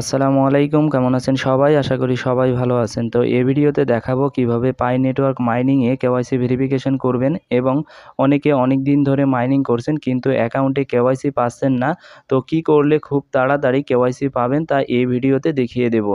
আসসালামু আলাইকুম, কেমন আছেন সবাই? আশা করি সবাই ভালো আছেন। তো এই ভিডিওতে দেখাবো কীভাবে পাই নেটওয়ার্ক মাইনিংয়ে কেওয়াইসি ভেরিফিকেশন করবেন এবং অনেকে অনেক দিন ধরে মাইনিং করছেন কিন্তু অ্যাকাউন্টে কেওয়াইসি পাচ্ছেন না। তো কি করলে খুব তাড়াতাড়ি কেওয়াইসি পাবেন তা এই ভিডিওতে দেখিয়ে দেব।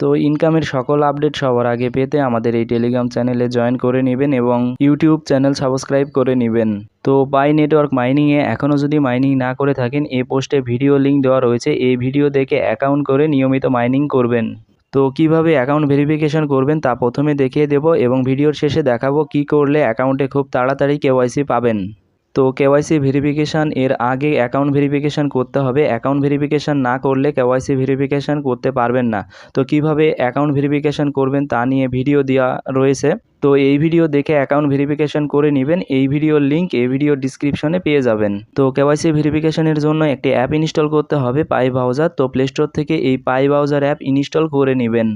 তো ইনকামের সকল আপডেট সবার আগে পেতে আমাদের এই টেলিগ্রাম চ্যানেলে জয়েন করে নেবেন এবং ইউটিউব চ্যানেল সাবস্ক্রাইব করে নেবেন। তো বাই নেটওয়ার্ক মাইনিংয়ে এখনও যদি মাইনিং না করে থাকেন এই পোস্টে ভিডিও লিঙ্ক দেওয়া রয়েছে। এই ভিডিও দেখে অ্যাকাউন্ট করে নিয়মিত মাইনিং করবেন। তো কীভাবে অ্যাকাউন্ট ভেরিফিকেশন করবেন তা প্রথমে দেখিয়ে দেব এবং ভিডিওর শেষে দেখাবো কি করলে অ্যাকাউন্টে খুব তাড়াতাড়ি কেওয়াইসি পাবেন। তো কেওয়াইসি ভেরিফিকেশান এর আগে অ্যাকাউন্ট ভেরিফিকেশান করতে হবে। অ্যাকাউন্ট ভেরিফিকেশান না করলে কেওয়াইসি ভেরিফিকেশান করতে পারবেন না। তো কীভাবে অ্যাকাউন্ট ভেরিফিকেশান করবেন তা নিয়ে ভিডিও দেওয়া রয়েছে। তো এই ভিডিও দেখে অ্যাকাউন্ট ভেরিফিকেশন করে নেবেন। এই ভিডিওর লিঙ্ক এই ভিডিও ডিসক্রিপশনে পেয়ে যাবেন। তো কেওয়াইসি ভেরিফিকেশনের জন্য একটি অ্যাপ ইনস্টল করতে হবে পাই ব্রাউজার। তো প্লে স্টোর থেকে এই পাই ব্রাউজার অ্যাপ ইনস্টল করে নেবেন।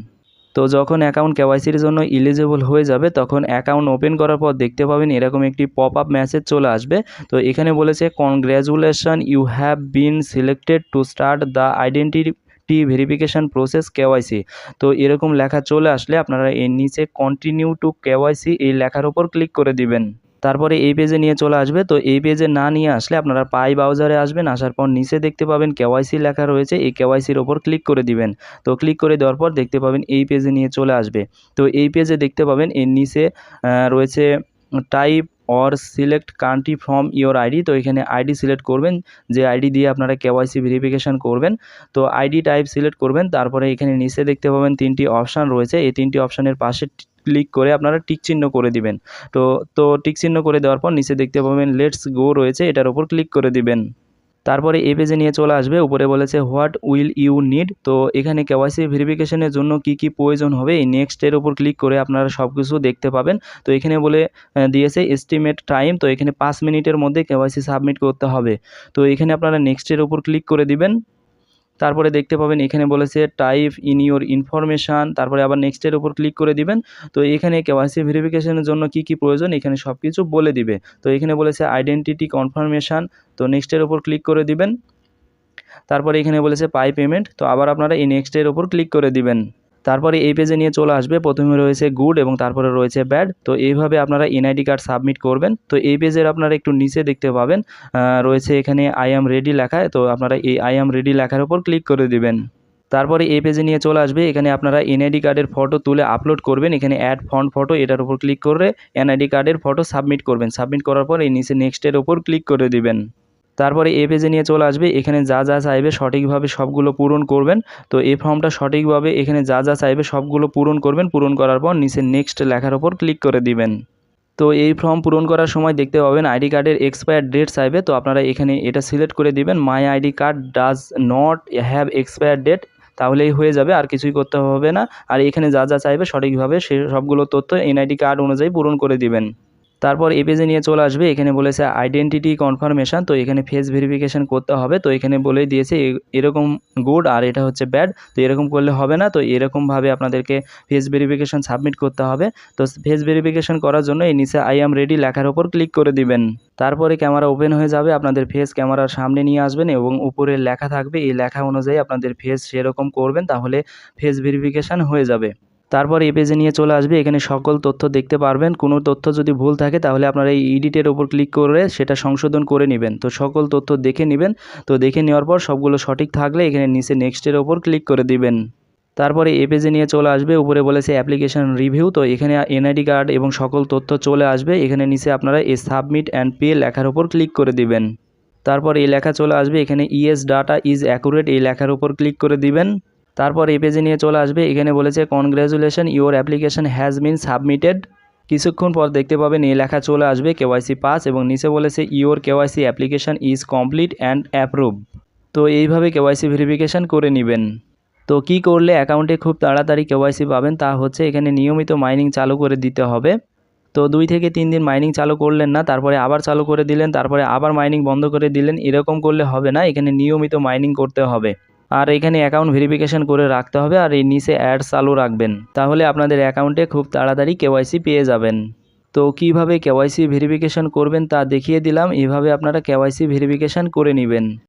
তো যখন অ্যাকাউন্ট কেওয়াইসির জন্য ইলিজেবল হয়ে যাবে, তখন অ্যাকাউন্ট ওপেন করার পর দেখতে পাবেন এরকম একটি পপ আপ মেসেজ চলে আসবে। তো এখানে বলেছে congratulation you have been selected to start the identity verification process KYC তো এরকম লেখা চলে আসলে আপনারা এর নিচে কন্টিনিউ টু কেওয়াইসি এই লেখার ওপর ক্লিক করে দিবেন। তারপরে এই পেজে নিয়ে চলে আসবে। তো এই পেজে না নিয়ে আসলে আপনারা পাই ব্রাউজারে আসবেন, আসার পর নিচে দেখতে পাবেন কেওয়াইসি লেখা রয়েছে, এই কেওয়াইসির ওপর ক্লিক করে দিবেন। তো ক্লিক করে দেওয়ার পর দেখতে পাবেন এই পেজে নিয়ে চলে আসবে। তো এই পেজে দেখতে পাবেন এর নিচে রয়েছে type or select country from your ID তো এখানে আইডি সিলেক্ট করবেন, যে আইডি দিয়ে আপনারা কেওয়াইসি ভেরিফিকেশান করবেন। তো আইডি টাইপ সিলেক্ট করবেন, তারপরে এখানে নিচে দেখতে পাবেন তিনটি অপশান রয়েছে, এই তিনটি অপশানের পাশে ক্লিক করে আপনারা টিক চিহ্ন করে দিবেন। তো তো টিক চিহ্ন করে দেওয়ার পর নিচে দেখতে পাবেন লেটস গো রয়েছে, এটার উপর ক্লিক করে দিবেন। তারপরে এই পেজে নিয়ে চলে আসবে, উপরে বলেছে হোয়াট উইল ইউ নিড তো এখানে কেওয়াইসি ভেরিফিকেশনের জন্য কি কি প্রয়োজন হবে? এই নেক্সটের উপর ক্লিক করে আপনারা সব কিছু দেখতে পাবেন। তো এখানে বলে দিয়েছে এস্টিমেট টাইম তো এখানে পাঁচ মিনিটের মধ্যে কেওয়াইসি সাবমিট করতে হবে। তো এখানে আপনারা নেক্সটের উপর ক্লিক করে দিবেন। তারপরে দেখতে পাবেন এখানে বলেছে টাইপ ইন ইউর ইনফরমেশান তারপরে আবার নেক্সটের উপর ক্লিক করে দিবেন। তো এখানে কেওয়াইসি ভেরিফিকেশনের জন্য কি কি প্রয়োজন? এখানে সব কিছু বলে দিবে। তো এখানে বলেছে আইডেন্টিটি কনফার্মেশান তো নেক্সটের উপর ক্লিক করে দিবেন। তারপরে এখানে বলেছে পাই পেমেন্ট তো আবার আপনারা এই নেক্সটের উপর ক্লিক করে দিবেন। তারপরে এই পেজে নিয়ে চলে আসবে। প্রথমে রয়েছে গুড এবং তারপরে রয়েছে ব্যাড তো এইভাবে আপনারা এনআইডি কার্ড সাবমিট করবেন। তো এই পেজের আপনারা একটু নিচে দেখতে পাবেন। রয়েছে এখানে আই অ্যাম রেডি লেখায় তো আপনারা এই আই অ্যাম রেডি লেখার উপর ক্লিক করে দিবেন। তারপরে এই পেজে নিয়ে চলে আসবে। এখানে আপনারা এনআইডি কার্ডের ফটো তুলে আপলোড করবেন। এখানে অ্যাড ফন্ট ফটো এটার উপর ক্লিক করে এনআইডি কার্ডের ফটো সাবমিট করবেন। সাবমিট করার পর এই নিচে নেক্সটের ওপর ক্লিক করে দিবেন। তারপরে এ পেজে নিয়ে চলে আসবে, এখানে যা যা চাইবে সঠিকভাবে সবগুলো পূরণ করবেন। তো এই ফর্মটা সঠিকভাবে এখানে যা যা চাইবে সবগুলো পূরণ করবেন, পূরণ করার পর নিচে নেক্সট লেখার ওপর ক্লিক করে দিবেন। তো এই ফর্ম পূরণ করার সময় দেখতে পাবেন আইডি কার্ডের এক্সপায়ার ডেট চাইবে। তো আপনারা এখানে এটা সিলেক্ট করে দিবেন my ID card does not have expire date তাহলেই হয়ে যাবে, আর কিছুই করতে হবে না। আর এখানে যা যা চাইবে সঠিকভাবে সে সবগুলো তথ্য এনআইডি কার্ড অনুযায়ী পূরণ করে দিবেন। তারপর এ পেজে নিয়ে চলে আসবে, এখানে বলেছে আইডেন্টিটি কনফার্মেশন তো এখানে ফেস ভেরিফিকেশান করতে হবে, তো এখানে বলেই দিয়েছে এরকম গুড আর এটা হচ্ছে ব্যাড তো এরকম করলে হবে না, তো এরকমভাবে আপনাদেরকে ফেস ভেরিফিকেশান সাবমিট করতে হবে, তো ফেস ভেরিফিকেশান করার জন্য এই নিচে আই অ্যাম রেডি লেখার ওপর ক্লিক করে দিবেন। তারপরে ক্যামেরা ওপেন হয়ে যাবে, আপনাদের ফেস ক্যামেরার সামনে নিয়ে আসবেন এবং উপরে লেখা থাকবে, এই লেখা অনুযায়ী আপনাদের ফেস সেরকম করবেন, তাহলে ফেস ভেরিফিকেশান হয়ে যাবে। তারপর এই পেজে নিয়ে চলে আসবে, এখানে সকল তথ্য দেখতে পারবেন। কোনো তথ্য যদি ভুল থাকে, তাহলে আপনারা এই এডিটের ওপর ক্লিক করে সেটা সংশোধন করে নেবেন। তো সকল তথ্য দেখে নেবেন। তো দেখে নেওয়ার পর সবগুলো সঠিক থাকলে এখানে নিচে নেক্সটের ওপর ক্লিক করে দিবেন। তারপরে এ পেজে নিয়ে চলে আসবে, উপরে বলেছে অ্যাপ্লিকেশন রিভিউ তো এখানে এনআইডি কার্ড এবং সকল তথ্য চলে আসবে। এখানে নিচে আপনারা এই সাবমিট অ্যান্ড পে লেখার ওপর ক্লিক করে দিবেন। তারপর এই লেখা চলে আসবে, এখানে ইএস ডাটা ইজ অ্যাকুরেট এই লেখার উপর ক্লিক করে দিবেন। তারপর এই পেজে নিয়ে চলে আসবে। এখানে বলেছে congratulation your application has been submitted কিছুক্ষণ পর দেখতে পাবেন এই লেখা চলে আসবে, কেওয়াইসি পাস এবং নিচে বলেছে your KYC application is complete and approve তো এইভাবে কেওয়াইসি ভেরিফিকেশান করে নেবেন। তো কি করলে অ্যাকাউন্টে খুব তাড়াতাড়ি কেওয়াইসি পাবেন তা হচ্ছে, এখানে নিয়মিত মাইনিং চালু করে দিতে হবে। তো দুই থেকে তিন দিন মাইনিং চালু করলেন না, তারপরে আবার চালু করে দিলেন, তারপরে আবার মাইনিং বন্ধ করে দিলেন, এরকম করলে হবে না। এখানে নিয়মিত মাইনিং করতে হবে। আর এখানে অ্যাকাউন্ট ভেরিফিকেশান করে রাখতে হবে আর এই নিচে অ্যাড চালু রাখবেন। তাহলে আপনাদের অ্যাকাউন্টে খুব তাড়াতাড়ি কেওয়াইসি পেয়ে যাবেন। তো কীভাবে কেওয়াইসি ভেরিফিকেশান করবেন তা দেখিয়ে দিলাম। এভাবে আপনারা কেওয়াইসি ভেরিফিকেশান করে নেবেন।